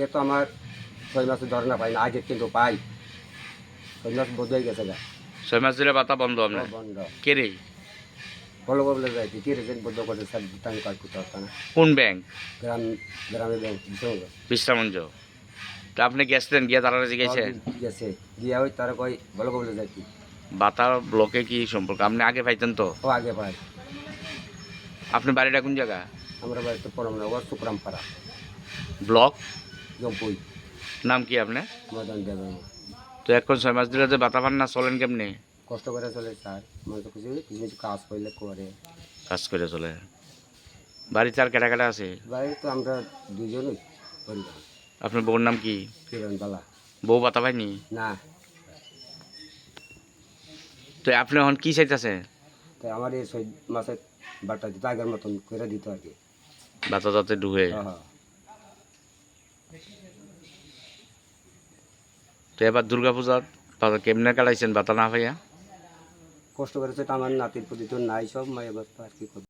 এ তো আমার ছয় মাসে ধরে না পাই না আগে কিন্তু পাই। ছয় মাস বোধ হয়ে গেছে গা। ছয় মাস ধরে বাতা বন্ধ আপনার? বন্ধ। কে রে? বলো বলে যাইছি কি রেজেন বদ্ধ করে স্যার দিতাম কাজ করতে পারতাম না। কোন ব্যাংক? গ্রাম গ্রামে ব্যাংক বিশ্রামঞ্জ তা আপনি গেছিলেন গিয়ে তারা জিজ্ঞাসা গেছে? গিয়া ওই তারা কই বলো বলে যাইছি। বাতার ব্লকে কি সম্পর্ক? আপনি আগে পাইতেন তো? ও আগে পাই। আপনি বাড়িটা কোন জায়গা? আমরা বাড়িতে ও সুকরামপাড়া ব্লক? নাম কি আপনি মদন দেবেন তো এখন ছয় মাস ধরে যে বাতা না চলেন কেমনি? কষ্ট করে চলে স্যার। মানে তো কিছু কিছু কিছু কাজ করলে করে। কাজ করে চলে। বাড়িতে আর কেটা কেটা আছে? বাড়ি তো আমরা দুজনই পরিবার। আপনার বউর নাম কি? বউ বাতা পাইনি না? তো আপনি এখন কি চাইতেছে তাই আমার এই ছয় মাসে বাটা দিতে আগের মতন করে দিত আর কি। বাতা যাতে ডুবে হ্যাঁ। তো এবার দুর্গাপূজার কেমনে কাটাইছেন বাতা না ভাইয়া কষ্ট করেছে আমার নাতির প্রতি তো নাই সব বাচ্চা আর কি